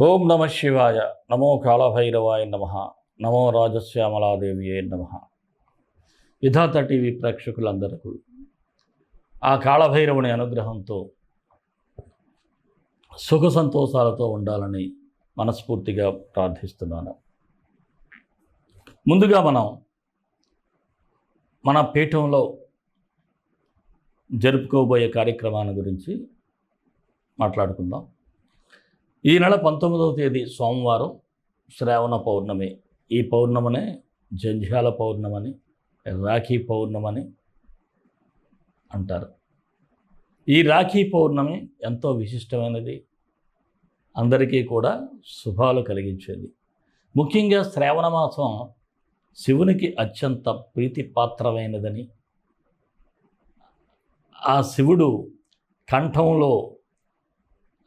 ఓం నమ శివాయ. నమో కాళభైరవాయ నమ. నమో రాజశ్యామలాదేవియే నమ. విధాత టీవీ ప్రేక్షకులందరికీ ఆ కాళభైరవుని అనుగ్రహంతో సుఖ సంతోషాలతో ఉండాలని మనస్ఫూర్తిగా ప్రార్థిస్తున్నాను. ముందుగా మనం మన పీఠంలో జరుపుకోబోయే కార్యక్రమాన్ని గురించి మాట్లాడుకుందాం. ఈ నెల పంతొమ్మిదవ తేదీ సోమవారం శ్రావణ పౌర్ణమి. ఈ పౌర్ణమనే జంధ్యాల పౌర్ణమని రాఖీ పౌర్ణమని అంటారు. ఈ రాఖీ పౌర్ణమి ఎంతో విశిష్టమైనది. అందరికీ కూడా శుభాలు కలిగించేది. ముఖ్యంగా శ్రావణ మాసం శివునికి అత్యంత ప్రీతిపాత్రమైనదని ఆ శివుడు కంఠంలో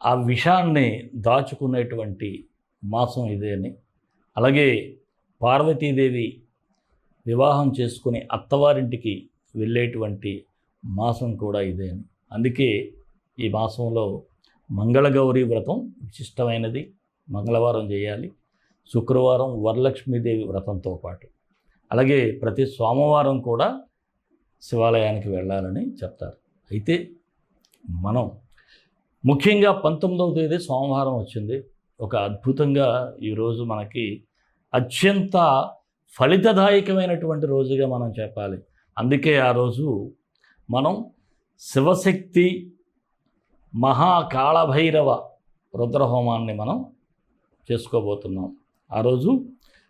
ఆ విషాన్ని దాచుకునేటువంటి మాసం ఇదే అని. అలాగే పార్వతీదేవి వివాహం చేసుకుని అత్తవారింటికి వెళ్ళేటువంటి మాసం కూడా ఇదే అని. అందుకే ఈ మాసంలో మంగళగౌరి వ్రతం విశిష్టమైనది. మంగళవారం చేయాలి. శుక్రవారం వరలక్ష్మీదేవి వ్రతంతో పాటు. అలాగే ప్రతి సోమవారం కూడా శివాలయానికి వెళ్ళాలని చెప్తారు. అయితే మనం ముఖ్యంగా పంతొమ్మిదవ తేదీ సోమవారం వచ్చింది. ఒక అద్భుతంగా ఈరోజు మనకి అత్యంత ఫలితదాయకమైనటువంటి రోజుగా మనం చెప్పాలి. అందుకే ఆ రోజు మనం శివశక్తి మహాకాళభైరవ రుద్రహోమాన్ని మనం చేసుకోబోతున్నాం. ఆ రోజు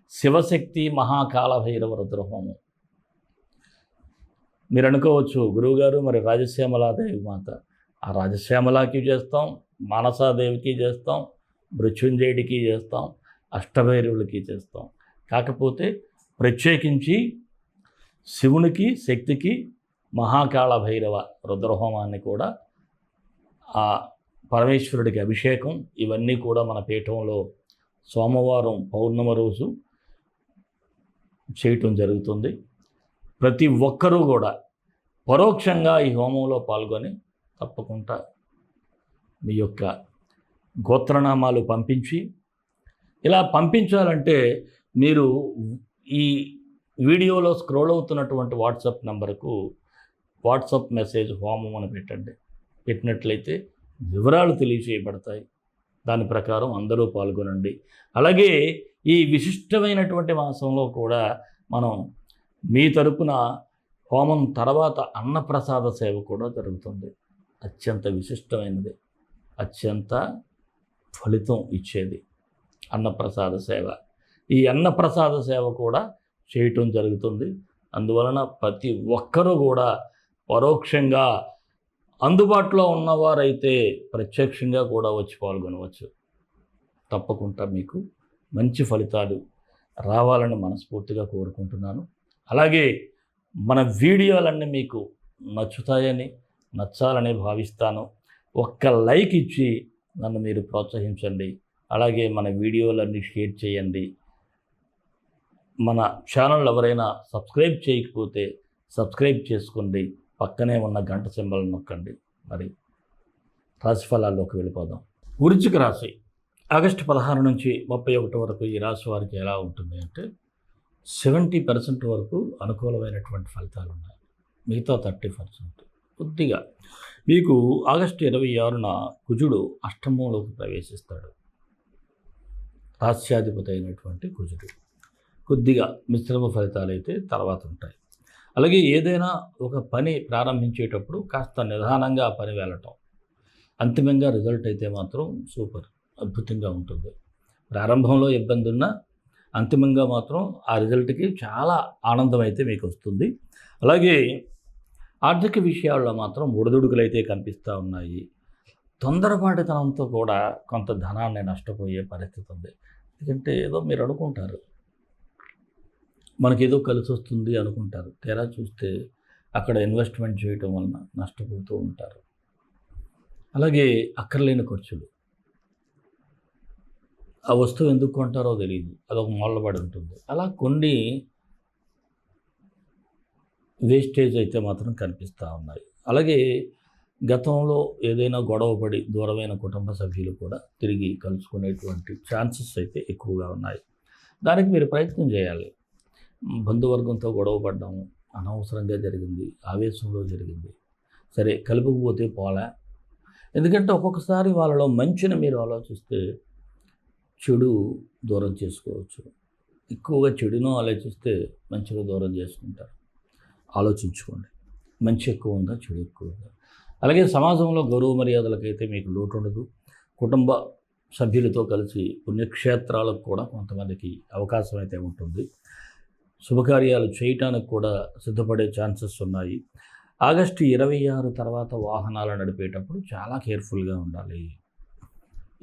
శివశక్తి మహాకాళభైరవ రుద్రహోమం. మీరు అనుకోవచ్చు గురువుగారు మరి రాజశ్యామలాదేవి మాత ఆ రాజశ్యామలాకి చేస్తాం మానసాదేవికి చేస్తాం మృత్యుంజయుడికి చేస్తాం అష్టభైరవులకి చేస్తాం. కాకపోతే ప్రత్యేకించి శివునికి శక్తికి మహాకాళ భైరవ రుద్రహోమాన్ని కూడా ఆ పరమేశ్వరుడికి అభిషేకం ఇవన్నీ కూడా మన పీఠంలో సోమవారం పౌర్ణమ రోజు చేయటం జరుగుతుంది. ప్రతి ఒక్కరూ కూడా పరోక్షంగా ఈ హోమంలో పాల్గొని తప్పకుండా మీ యొక్క గోత్రనామాలు పంపించి ఇలా పంపించాలంటే మీరు ఈ వీడియోలో స్క్రోల్ అవుతున్నటువంటి వాట్సాప్ నెంబర్కు వాట్సాప్ మెసేజ్ హోమం అని పెట్టండి. పెట్టినట్లయితే వివరాలు తెలియచేయబడతాయి. దాని ప్రకారం అందరూ పాల్గొనండి. అలాగే ఈ విశిష్టమైనటువంటి మాసంలో కూడా మనం మీ తరపున హోమం తర్వాత అన్నప్రసాద సేవ కూడా జరుగుతుంది. అత్యంత విశిష్టమైనది. అత్యంత ఫలితం ఇచ్చేది అన్నప్రసాద సేవ. ఈ అన్నప్రసాద సేవ కూడా చేయటం జరుగుతుంది. అందువలన ప్రతి ఒక్కరూ కూడా పరోక్షంగా అందుబాటులో ఉన్నవారైతే ప్రత్యక్షంగా కూడా వచ్చి పాల్గొనవచ్చు. తప్పకుండా మీకు మంచి ఫలితాలు రావాలని మనస్ఫూర్తిగా కోరుకుంటున్నాను. అలాగే మన వీడియోలన్నీ మీకు నచ్చుతాయని నచ్చాలని భావిస్తాను. ఒక్క లైక్ ఇచ్చి నన్ను మీరు ప్రోత్సహించండి. అలాగే మన వీడియోలన్నీ షేర్ చేయండి. మన ఛానల్ ఎవరైనా సబ్స్క్రైబ్ చేయకపోతే సబ్స్క్రైబ్ చేసుకోండి. పక్కనే ఉన్న గంట సింబల్ నొక్కండి. మరి రాశిఫలాల్లోకి వెళ్ళిపోదాం. వృచ్చిక రాశి. ఆగస్టు పదహారు నుంచి ముప్పై ఒకటి వరకు ఈ రాశి వారికి ఎలా ఉంటుంది అంటే సెవెంటీ పర్సెంట్ వరకు అనుకూలమైనటువంటి ఫలితాలు ఉన్నాయి మిగతా థర్టీ పర్సెంట్. కొద్దిగా. మీకు ఆగస్టు ఇరవై ఆరున కుజుడు అష్టమంలోకి ప్రవేశిస్తాడు. రాస్యాధిపతి అయినటువంటి కుజుడు. కొద్దిగా మిశ్రమ ఫలితాలు అయితే తర్వాత ఉంటాయి. అలాగే ఏదైనా ఒక పని ప్రారంభించేటప్పుడు కాస్త నిదానంగా ఆ పని వెళ్ళటం. అంతిమంగా రిజల్ట్ అయితే మాత్రం సూపర్ అద్భుతంగా ఉంటుంది. ప్రారంభంలో ఇబ్బంది ఉన్నా అంతిమంగా మాత్రం ఆ రిజల్ట్కి చాలా ఆనందం అయితే మీకు వస్తుంది. అలాగే ఆర్థిక విషయాల్లో మాత్రం ఒడిదుడుకులైతే కనిపిస్తూ ఉన్నాయి. తొందరపాటుతనంతో కూడా కొంత ధనాన్ని నష్టపోయే పరిస్థితి ఉంది. ఎందుకంటే ఏదో మీరు అనుకుంటారు. మనకేదో కలిసి వస్తుంది అనుకుంటారు. తెరా చూస్తే అక్కడ ఇన్వెస్ట్మెంట్ చేయటం వలన నష్టపోతూ ఉంటారు. అలాగే అక్కర్లేని ఖర్చులు. ఆ వస్తువు ఎందుకు కొంటారో తెలియదు అదొక మొల్లబడి ఉంటుంది. అలా కొన్ని వేస్టేజ్ అయితే మాత్రం కనిపిస్తూ ఉన్నాయి. అలాగే గతంలో ఏదైనా గొడవపడి దూరమైన కుటుంబ సభ్యులు కూడా తిరిగి కలుసుకునేటువంటి ఛాన్సెస్ అయితే ఎక్కువగా ఉన్నాయి. దానికి మీరు ప్రయత్నం చేయాలి. బంధువర్గంతో గొడవ పడ్డాము అనవసరంగా జరిగింది ఆవేశంలో జరిగింది. సరే కలుపుకుపోతే పోలే? ఎందుకంటే ఒక్కొక్కసారి వాళ్ళలో మంచిని మీరు ఆలోచిస్తే చెడు దూరం చేసుకోవచ్చు. ఎక్కువగా చెడును ఆలోచిస్తే మంచిగా దూరం చేసుకుంటారు. ఆలోచించుకోండి. మంచి ఎక్కువ ఉందా చెడు ఎక్కువ ఉందా? అలాగే సమాజంలో గౌరవ మర్యాదలకైతే మీకు లోటు ఉండదు కుటుంబ సభ్యులతో కలిసి పుణ్యక్షేత్రాలకు కూడా కొంతమందికి అవకాశం అయితే ఉంటుంది. శుభకార్యాలు చేయటానికి కూడా సిద్ధపడే ఛాన్సెస్ ఉన్నాయి. ఆగస్టు ఇరవై ఆరు తర్వాత వాహనాలు నడిపేటప్పుడు చాలా కేర్ఫుల్గా ఉండాలి.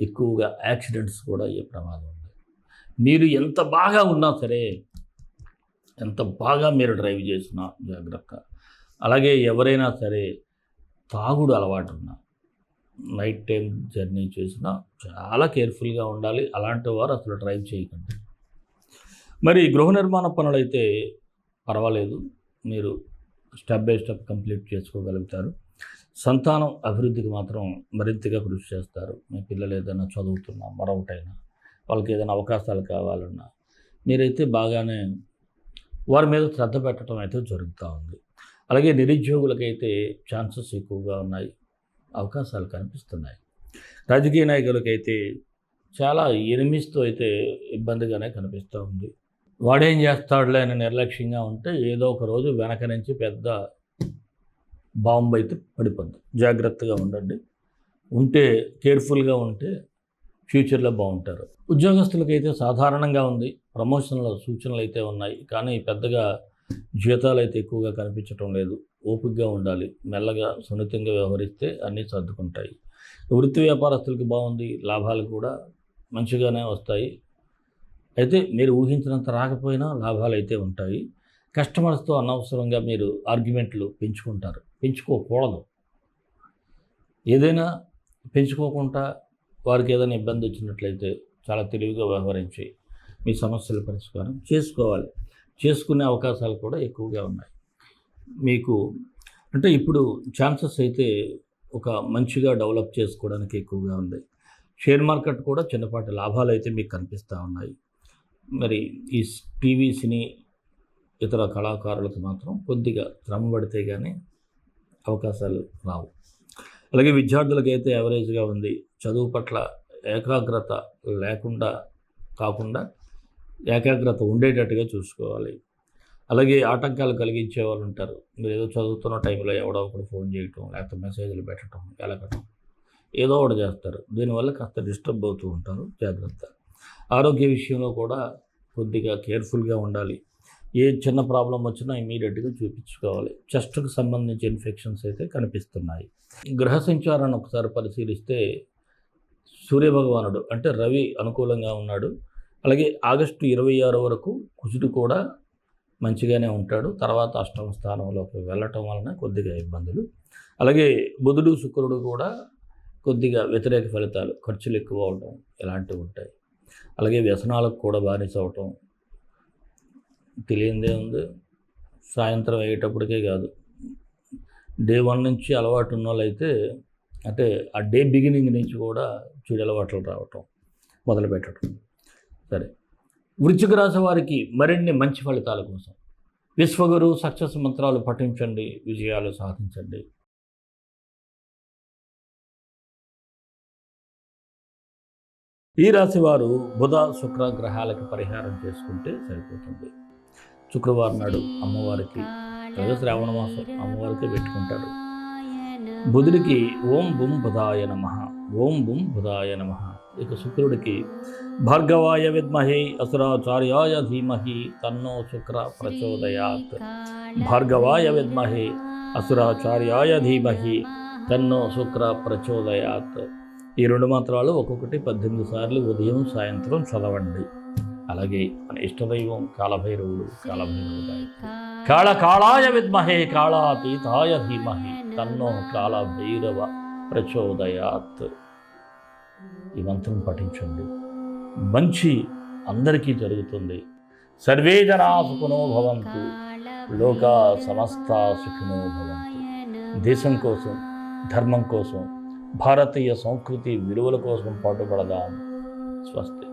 ఎక్కువగా యాక్సిడెంట్స్ కూడా అయ్యే ప్రమాదం ఉంది మీరు ఎంత బాగా ఉన్నా సరే ఎంత బాగా మీరు డ్రైవ్ చేసినా జాగ్రత్త. అలాగే ఎవరైనా సరే తాగుడు అలవాటు ఉన్నా నైట్ టైం జర్నీ చేసినా చాలా కేర్ఫుల్గా ఉండాలి. అలాంటి వారు అసలు డ్రైవ్ చేయకండి. మరి గృహ నిర్మాణ పనులు అయితే పర్వాలేదు. మీరు స్టెప్ బై స్టెప్ కంప్లీట్ చేసుకోగలుగుతారు. సంతానం అభివృద్ధికి మాత్రం మరింతగా కృషి చేస్తారు. మీ పిల్లలు ఏదైనా చదువుతున్నా మరొకటైనా వాళ్ళకి ఏదైనా అవకాశాలు కావాలన్నా మీరైతే బాగానే వారి మీద శ్రద్ధ పెట్టడం అయితే జరుగుతూ ఉంది. అలాగే నిరుద్యోగులకైతే ఛాన్సెస్ ఎక్కువగా ఉన్నాయి. అవకాశాలు కనిపిస్తున్నాయి. రాజకీయ నాయకులకైతే చాలా ఎనిమిస్తో అయితే ఇబ్బందిగానే కనిపిస్తూ ఉంది. వాడేం చేస్తాడులే అని నిర్లక్ష్యంగా ఉంటే ఏదో ఒక రోజు వెనక నుంచి పెద్ద బాంబు అయితే పడిపోద్ది. జాగ్రత్తగా ఉండండి. ఉంటే కేర్ఫుల్గా ఉంటే ఫ్యూచర్లో బాగుంటారు. ఉద్యోగస్తులకైతే సాధారణంగా ఉంది. ప్రమోషన్ల సూచనలు అయితే ఉన్నాయి. కానీ పెద్దగా జీతాలు అయితే ఎక్కువగా కనిపించడం లేదు. ఓపికగా ఉండాలి. మెల్లగా సున్నితంగా వ్యవహరిస్తే అన్నీ సర్దుకుంటాయి. వృత్తి వ్యాపారస్తులకి బాగుంది. లాభాలు కూడా మంచిగానే వస్తాయి. అయితే మీరు ఊహించినంత రాకపోయినా లాభాలు అయితే ఉంటాయి. కస్టమర్స్తో అనవసరంగా మీరు ఆర్గ్యుమెంట్లు పెంచుకుంటారు. పెంచుకోకూడదు. ఏదైనా పెంచుకోకుండా వారికి ఏదైనా ఇబ్బంది వచ్చినట్లయితే చాలా తెలివిగా వ్యవహరించి మీ సమస్యల పరిష్కారం చేసుకోవాలి. చేసుకునే అవకాశాలు కూడా ఎక్కువగా ఉన్నాయి. మీకు అంటే ఇప్పుడు ఛాన్సెస్ అయితే ఒక మంచిగా డెవలప్ చేసుకోవడానికి ఎక్కువగా ఉంది. షేర్ మార్కెట్ కూడా చిన్నపాటి లాభాలు అయితే మీకు కనిపిస్తూ ఉన్నాయి. మరి ఈ టీవీ సినీ ఇతర కళాకారులకు మాత్రం కొద్దిగా శ్రమ పడితే కానీ అవకాశాలు రావు. అలాగే విద్యార్థులకైతే యావరేజ్గా ఉంది. చదువు పట్ల ఏకాగ్రత లేకుండా కాకుండా ఏకాగ్రత ఉండేటట్టుగా చూసుకోవాలి. అలాగే ఆటంకాలు కలిగించే వాళ్ళు ఉంటారు. మీరు ఏదో చదువుతున్న టైంలో ఎవడో ఒకటి ఫోన్ చేయటం లేకపోతే మెసేజ్లు పెట్టడం ఎలగటం ఏదో ఒకటి చేస్తారు. దీనివల్ల కాస్త డిస్టర్బ్ అవుతూ ఉంటారు. జాగ్రత్త. ఆరోగ్య విషయంలో కూడా కొద్దిగా కేర్ఫుల్గా ఉండాలి. ఏ చిన్న ప్రాబ్లం వచ్చినా ఇమీడియట్గా చూపించుకోవాలి. చెస్ట్కు సంబంధించి ఇన్ఫెక్షన్స్ అయితే కనిపిస్తున్నాయి. గ్రహ సంచారాన్ని ఒకసారి పరిశీలిస్తే సూర్యభగవానుడు అంటే రవి అనుకూలంగా ఉన్నాడు. అలాగే ఆగస్టు ఇరవై ఆరు వరకు కుజుడు కూడా మంచిగానే ఉంటాడు. తర్వాత అష్టమ స్థానంలోకి వెళ్ళటం వలన కొద్దిగా ఇబ్బందులు. అలాగే బుధుడు శుక్రుడు కూడా కొద్దిగా వ్యతిరేక ఫలితాలు ఖర్చులు ఎక్కువ అవడం ఇలాంటివి ఉంటాయి. అలాగే వ్యసనాలకు కూడా బానిస అవటం తెలియందే ఉంది. సాయంత్రం అయ్యేటప్పటికే కాదు. డే వన్ నుంచి అలవాటు ఉన్న వాళ్ళైతే అంటే ఆ డే బిగినింగ్ నుంచి కూడా చెడు అలవాట్లు రావటం మొదలు పెట్టడం సరే. వృశ్చిక రాశి వారికి మరిన్ని మంచి ఫలితాల కోసం విశ్వగురు సక్సెస్ మంత్రాలు పఠించండి విజయాలు సాధించండి. ఈ రాశి వారు బుధ శుక్ర గ్రహాలకి పరిహారం చేసుకుంటే సరిపోతుంది. శుక్రవారం నాడు అమ్మవారికి లేదా శ్రావణ మాసం అమ్మవారికి పెట్టుకుంటారు. బుధుడికి ఓం బుం బుధాయ నమ ఓం బుం బుధాయ నమ. ఇక శుక్రుడికి భార్గవాయ విద్మహే అసురాచార్యాయ ధీమహి తన్నో శుక్ర ప్రచోదయాత్. భార్గవాయ విద్మహే అసురాచార్యాయ ధీమహి తన్నో శుక్ర ప్రచోదయాత్. ఈ రెండు మంత్రాలు ఒక్కొక్కటి పద్దెనిమిది సార్లు ఉదయం సాయంత్రం చదవండి. అలాగే మన ఇష్టదైవం కాలభైరవుడు కాలభైరవ గాయత్రి. కాళ కాళాయ విద్మహే కాళాతీతాయ ధీమహి తన్నో కాలభైరవ ప్రచోదయాత్. ఈ మంత్రం పఠించండి. మంచి అందరికీ జరుగుతుంది. సర్వే జనా సుఖనో భవంతు. లోక సమస్త సుఖినో భవంతు. దేశం కోసం ధర్మం కోసం భారతీయ సంస్కృతి విలువల కోసం పాటుపడదాం. స్వస్తి.